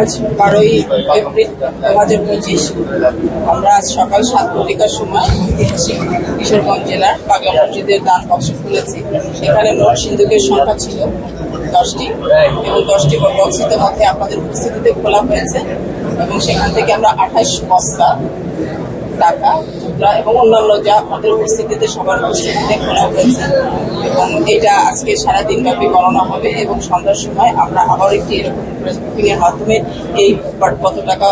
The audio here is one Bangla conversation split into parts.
আজ বারোই এপ্রিল দু হাজার পঁচিশ। আমরা আজ সকাল সাত ঘটিকার সময় ঐতিহাসিক কিশোরগঞ্জ জেলার পাগলা মসজিদের দান বক্স খুলেছি। এখানে নোট সিন্ধুকের সংখ্যা ছিল দশটি এবং দশটি বক্সের মধ্যে আপনাদের উপস্থিতিতে খোলা হয়েছে এবং সেখান থেকে আমরা আঠাশ বস্তা টাকা এবং অন্যান্য যা আমাদের উপস্থিতিতে সবার উপস্থিতিতে খোলা হয়েছে। এবং এটা আজকে সারাদিন ব্যাপী গণনা হবে এবং সন্ধ্যার সময় আমরা আবার একটি এরকম এর মাধ্যমে এই কত টাকা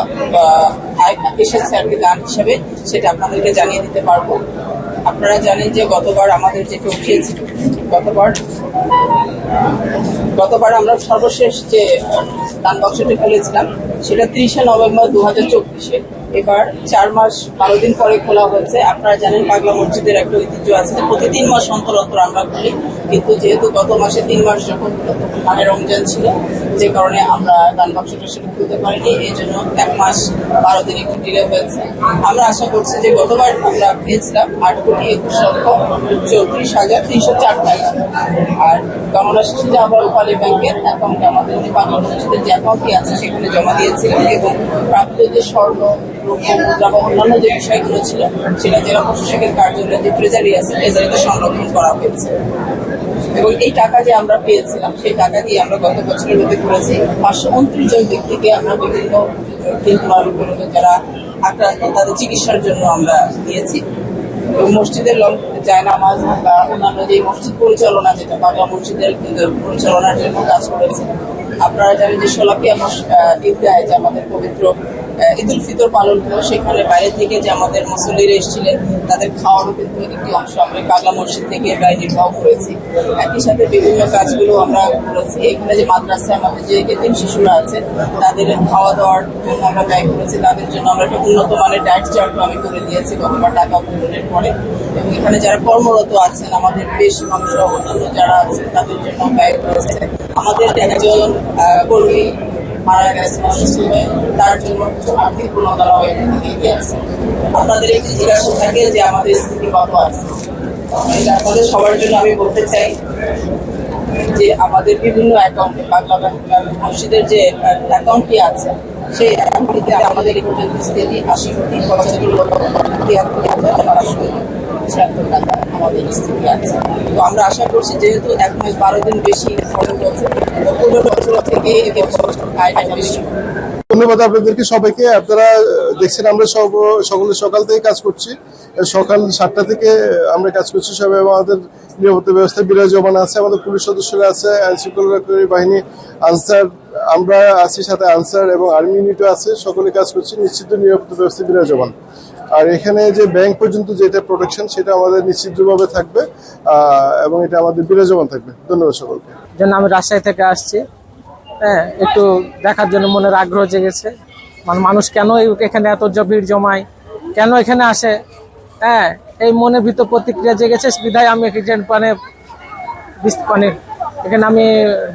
আয় এসেছে আর কি দান হিসেবে সেটা আপনাদেরকে জানিয়ে দিতে পারব। আপনারা জানেন যে গতবার আমাদের যেটা উঠিয়েছিল গতবার গতবার আমরা সর্বশেষ যে দান বক্সটি খুলেছিলাম, সেটা তিরিশে নভেম্বর দু হাজার চব্বিশে। এবার চার মাস বারো দিন পরে খোলা হয়েছে। আপনারা জানেন পাগলা মসজিদের একটা ঐতিহ্য আছে যে প্রতি তিন মাস অন্তর অন্তর আমরা খুলি। কিন্তু যেহেতু গত মাসে তিন মাস যখন মানে রমজান ছিল, যে কারণে আমরা দান বক্সটা সেটা খুলতে পারিনি। এই জন্য এক মাস বারো দিন একটু ডিলে হয়েছে। আমরা আশা করছি যে গতবার আমরা পেয়েছিলাম আট কোটি একুশ লক্ষ চৌত্রিশ হাজার তিনশো চার টাকা। আর গণনা শেষে আবার রূপালী ব্যাংকের অ্যাকাউন্টে আমাদের যে বাংলা মসজিদের যে অ্যাকাউন্টটি আছে, সেখানে জমা দিয়েছিলাম এবং প্রাপ্ত যে স্বর্ণ অন্যান্য যে বিষয়গুলো ছিল, সেটা জেলা প্রশাসকের কার্যালয়ে ট্রেজারি আছে ট্রেজারিতে সংরক্ষণ করা হয়েছে। এবং এই টাকা যে আমরা পেয়েছিলাম, সেই টাকা দিয়ে আমরা গত বছরের মধ্যে করেছি। পাঁচশো উনত্রিশ জন ব্যক্তিকে আমরা বিভিন্ন যারা আক্রান্ত, তাদের চিকিৎসার জন্য আমরা দিয়েছি। মসজিদের জায়নামাজ বা অন্যান্য যে মসজিদ পরিচালনা যেটা, বাংলা মসজিদের পরিচালনার জন্য কাজ করেছে। আপনারা জানেন যে সোলাপিয়া ঈদগাহে যে আমাদের পবিত্র ঈদুল ফিতর পালন হলো সেখানে বাইরে থেকে যে আমাদের মুসল্লিরা এসেছিলেন, তাদের খাওয়ারও কিন্তু একটি অংশ আমরা পাগলা মসজিদ থেকে ব্যয় নির্বাহ করেছি। একই সাথে বিভিন্ন কাজগুলো আমরা করেছি। এখানে যে মাদ্রাসায় আমাদের যে এতিম শিশুরা আছে, তাদের খাওয়া দাওয়ার জন্য আমরা ব্যয় করেছি। তাদের জন্য আমরা একটা উন্নত মানের ডায়েট চার্টও আমি করে দিয়েছি গতবার টাকা পূরণের পরে। এবং এখানে যারা কর্মরত আছেন, আমাদের বেশ মানুষ, অন্যান্য যারা আছেন, তাদের জন্য ব্যয় করেছে। আমাদের একজন কর্মী মারা গেছে অসুস্থ তার জন্য কিছু আর্থিক প্রণোদনাও এখানে দিয়ে আপনাদের একটি জিজ্ঞাসা থাকে যে আমাদের স্থিতি কত আছে? এটা সবার জন্য আমি বলতে চাই যে আমাদের বিভিন্ন অ্যাকাউন্টে বাংলা মসজিদের যে অ্যাকাউন্টটি আছে, সেই অ্যাকাউন্টটিতে আমাদের এই পর্যন্ত স্থিতি আশি কোটি পঁচাত্তর লক্ষ তিয়াত্তর হাজার আমরা আশা করছি যেহেতু এক মাস বারো ধন্যবাদ আপনাদেরকে সবাইকে। আপনারা দেখছেন আমরা সব, সকলে সকাল থেকে কাজ করছি। সকাল সাতটা থেকে আমরা কাজ করছি সবাই আমাদের নিরাপত্তা ব্যবস্থা বিরাজমান আছে। আমাদের পুলিশ সদস্যরা আছে আইন শৃঙ্খলাকারী বাহিনী, আনসার, আমরা আছি সাথে আনসার এবং আর্মি ইউনিটও আছে। সকলে কাজ করছি, নিশ্চিত নিরাপত্তা ব্যবস্থা বিরাজমান। আর এখানে যে ব্যাংক পর্যন্ত যেটা প্রোটেকশন সেটা আমাদের নিশ্চিতভাবে থাকবে এবং এটা আমাদের বিরাজমান থাকবে। ধন্যবাদ সকলকে। জন্য আমি রাজশাহী থেকে আসছি। হ্যাঁ একটু দেখার জন্য মনের আগ্রহ জেগেছে। মানে মানুষ কেন এখানে এত ভিড় জমায়? কেন এখানে আসে? হ্যাঁ এই মনের ভিতর প্রতিক্রিয়া জেগেছে। বিধায় আমি মানে মানে এখানে আমি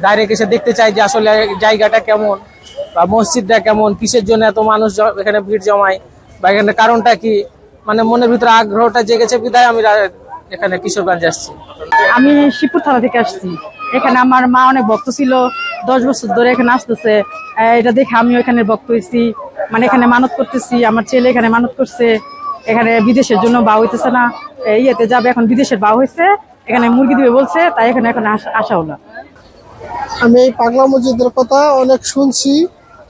ডাইরেক্ট এসে দেখতে চাই যে আসলে জায়গাটা কেমন বা মসজিদটা কেমন, কিসের জন্য এত মানুষ এখানে ভিড় জমায়। বা এখানে কারণটা কি? মানে মনের ভিতরে আগ্রহটা জেগেছে বিধায় আমি এখানে কিশোরগঞ্জ আসছি। আমি শিবপুর থানা থেকে আসছি। এখানে আমার মা অনেক ভক্ত ছিল। দশ বছর ধরে এখানে আসতেছে। আহ, এটা দেখে আমিও এখানে ভক্ত হয়েছি। মানে এখানে মানত করতেছি। আমার ছেলে এখানে মানত করছে। এখানে বিদেশের জন্য বা হইতেছে না। ইয়েতে যাবে এখন বিদেশের বা হয়েছে এখানে মুরগি দিবে বলছে তাই এখানে এখন আস- আসা হলো। আমি এই পাগলা মসজিদের কথা অনেক শুনছি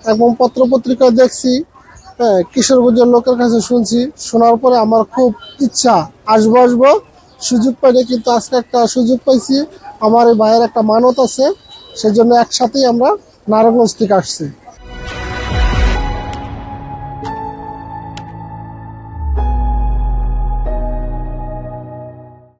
এবং পত্র পত্রিকা দেখছি। হ্যাঁ কিশোরগঞ্জের লোকের কাছে শুনছি। শোনার পরে আমার খুব ইচ্ছা, আসব আসব। সুযোগ পাইনি কিন্তু আজকে একটা সুযোগ পাইছি। আমার এই ভাইয়ের একটা মানত আছে, সেজন্য একসাথেই আমরা নারায়ণগঞ্জ থেকে আসছি।